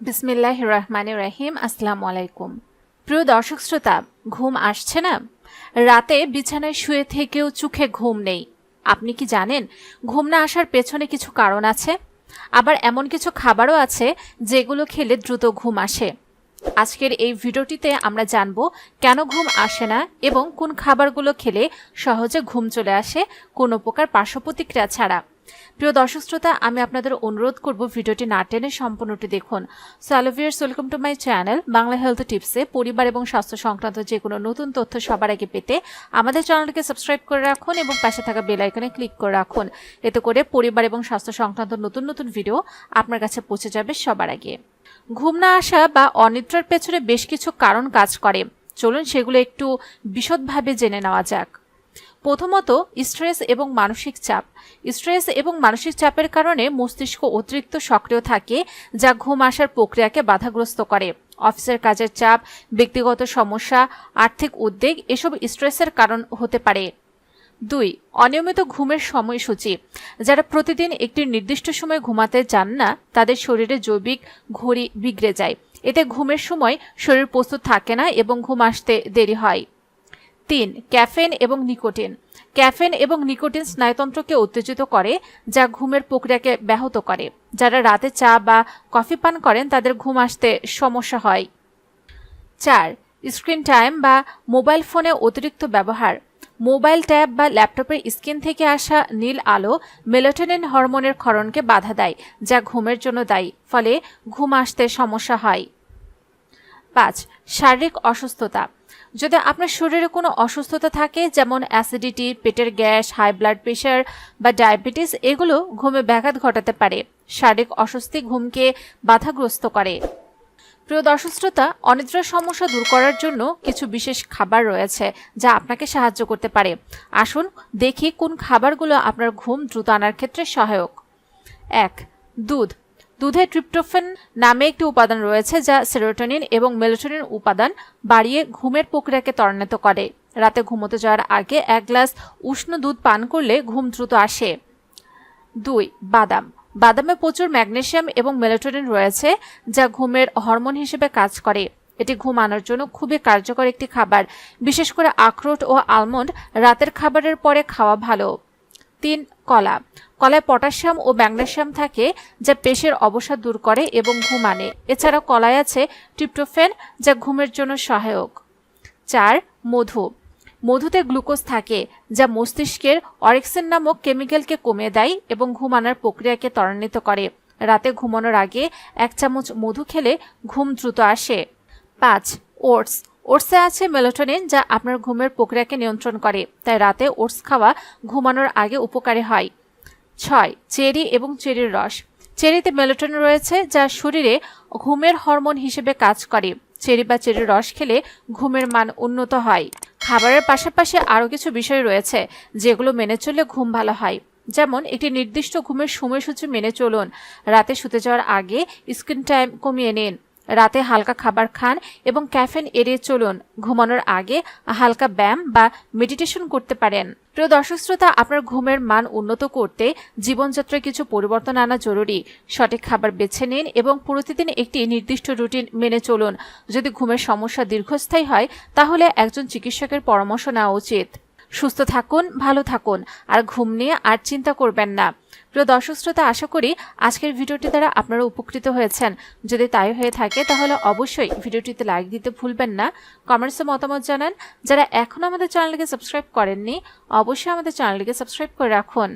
বিসমিল্লাহ রহমান রাহিম, আসসালামু আলাইকুম। প্রিয় দর্শক শ্রোতা, ঘুম আসছে না? রাতে বিছানায় শুয়ে থেকেও চোখে ঘুম নেই। আপনি কি জানেন, ঘুম না আসার পেছনে কিছু কারণ আছে? আবার এমন কিছু খাবারও আছে যেগুলো খেলে দ্রুত ঘুম আসে। আজকের এই ভিডিওটিতে আমরা জানব, কেন ঘুম আসে না এবং কোন খাবারগুলো খেলে সহজে ঘুম চলে আসে, কোনো প্রকার পার্শ্ব প্রতিক্রিয়া ছাড়া। প্রিয় দর্শক শ্রোতা, আমি আপনাদের অনুরোধ করব ভিডিওটি না টেনে সম্পূর্ণটি দেখুন। সালোভিয়ার্স welcome to my channel Bangla health টিপসে পরিবার এবং স্বাস্থ্য সংক্রান্ত যে কোনো নতুন তথ্য সবার আগে পেতে আমাদের চ্যানেলটিকে সাবস্ক্রাইব করে রাখুন এবং পাশে থাকা বেল আইকনে ক্লিক করে রাখুন। এতে করে পরিবার এবং স্বাস্থ্য সংক্রান্ত নতুন নতুন ভিডিও আপনার কাছে পৌঁছে যাবে সবার আগে। ঘুম না আসা বা অনিদ্রার পেছনে বেশ কিছু কারণ কাজ করে। চলুন সেগুলো একটু বিশদভাবে জেনে নেওয়া যাক। প্রথমত স্ট্রেস এবং মানসিক চাপ। স্ট্রেস এবং মানসিক চাপের কারণে মস্তিষ্ক অতিরিক্ত সক্রিয় থাকে, যা ঘুম আসার প্রক্রিয়াকে বাধাগ্রস্ত করে। অফিসের কাজের চাপ, ব্যক্তিগত সমস্যা, আর্থিক উদ্বেগ এসব স্ট্রেসের কারণ হতে পারে। দুই, অনিয়মিত ঘুমের সময়সূচি। যারা প্রতিদিন একটি নির্দিষ্ট সময় ঘুমাতে যান না, তাদের শরীরে জৈবিক ঘড়ি বিগড়ে যায়। এতে ঘুমের সময় শরীর প্রস্তুত থাকে না এবং ঘুম আসতে দেরি হয়। তিন ক্যাফেন এবং নিকোটিন। ক্যাফেন এবং নিকোটিন স্নায়ুতন্ত্রকে উত্তেজিত করে, যা ঘুমের প্রক্রিয়াকে ব্যাহত করে। যারা রাতে চা বা কফি পান করেন, তাদের ঘুম আসতে সমস্যা হয়। চার, স্ক্রিন টাইম বা মোবাইল ফোনে অতিরিক্ত ব্যবহার। মোবাইল ট্যাব বা ল্যাপটপের স্ক্রিন থেকে আসা নীল আলো মেলোটোনিন হরমোনের ক্ষরণকে বাধা দেয়, যা ঘুমের জন্য দায়ী, ফলে ঘুম আসতে সমস্যা হয়। পাঁচ, শারীরিক অসুস্থতা। যদি আপনার শরীরে কোনো অসুস্থতা থাকে, যেমন অ্যাসিডিটি পেটের গ্যাস হাই ব্লাড প্রেশার বা ডায়াবেটিস এগুলো ঘুমে ব্যাঘাত ঘটাতে পারে। শারীরিক অস্বস্তি ঘুমকে বাধাগ্রস্ত করে। প্রিয় দর্শক শ্রোতা অনিদ্রার সমস্যা দূর করার জন্য কিছু বিশেষ খাবার রয়েছে যা আপনাকে সাহায্য করতে পারে। আসুন দেখি কোন খাবারগুলো আপনার ঘুম দ্রুত আনার ক্ষেত্রে সহায়ক। এক, দুধ। দুধে ট্রিপ্টোফেন নামে একটি উপাদান রয়েছে যা সেরোটোনিন এবং মেলোটোনিন উপাদান বাড়িয়ে ঘুমের প্রক্রিয়াকে ত্বরান্বিত করে। রাতে ঘুমোতে যাওয়ার আগে এক গ্লাস উষ্ণ দুধ পান করলে ঘুম দ্রুত আসে। দুই, বাদাম। বাদামে প্রচুর ম্যাগনেশিয়াম এবং মেলোটোনিন রয়েছে যা ঘুমের হরমোন হিসেবে কাজ করে। এটি ঘুম আনার জন্য খুবই কার্যকর একটি খাবার। বিশেষ করে আখরোট ও আলমন্ড রাতের খাবারের পরে খাওয়া ভালো। তিন কলা। কলায় পটাশিয়াম ও ম্যাগনেসিয়াম থাকে যা পেশের অবসাদ দূর করে এবং ঘুম আনে। এছাড়া কলায় আছে ট্রিপ্টোফেন যা ঘুমের জন্য সহায়ক। চার, মধু। মধুতে গ্লুকোজ থাকে যা মস্তিষ্কের অরেক্সিন নামক কেমিক্যালকে কমে দেয় এবং ঘুমানোর প্রক্রিয়াকে ত্বরান্বিত করে। রাতে ঘুমানোর আগে এক চামচ মধু খেলে ঘুম দ্রুত আসে। পাঁচ, ওটস। ওটসে আছে মেলোটোনিন যা আপনার ঘুমের প্রক্রিয়াকে নিয়ন্ত্রণ করে, তাই রাতে ওটস খাওয়া ঘুমানোর আগে উপকারী হয়। ছয়, চেরি এবং চেরির রস। চেরিতে মেলোটোনিন রয়েছে যা শরীরে ঘুমের হরমোন হিসেবে কাজ করে। চেরি বা চেরির রস খেলে ঘুমের মান উন্নত হয়। খাবারের পাশাপাশি আরও কিছু বিষয় রয়েছে যেগুলো মেনে চললে ঘুম ভালো হয়। যেমন, একটি নির্দিষ্ট ঘুমের সময়সূচি মেনে চলুন। রাতে শুতে যাওয়ার আগে স্ক্রিন টাইম কমিয়ে নিন। রাতে হালকা খাবার খান এবং ক্যাফেন এড়িয়ে চলুন। ঘুমানোর আগে হালকা ব্যায়াম বা মেডিটেশন করতে পারেন। প্রিয় দর্শক শ্রোতা, আপনার ঘুমের মান উন্নত করতে জীবনযাত্রায় কিছু পরিবর্তন আনা জরুরি। সঠিক খাবার বেছে নিন এবং প্রতিদিন একটি নির্দিষ্ট রুটিন মেনে চলুন। যদি ঘুমের সমস্যা দীর্ঘস্থায়ী হয়, তাহলে একজন চিকিৎসকের পরামর্শ নেওয়া উচিত। সুস্থ থাকুন, ভালো থাকুন, আর ঘুম নিয়ে আর চিন্তা করবেন না। প্রিয় দর্শক শ্রোতা, আশা করি আজকের ভিডিওটি দ্বারা আপনারা উপকৃত হয়েছেন। যদি তাই হয়ে থাকে, তাহলে অবশ্যই ভিডিওটিতে লাইক দিতে ভুলবেন না। কমেন্টসে মতামত জানান। যারা এখনও আমাদের চ্যানেলকে সাবস্ক্রাইব করেননি, অবশ্যই আমাদের চ্যানেলকে সাবস্ক্রাইব করে রাখুন।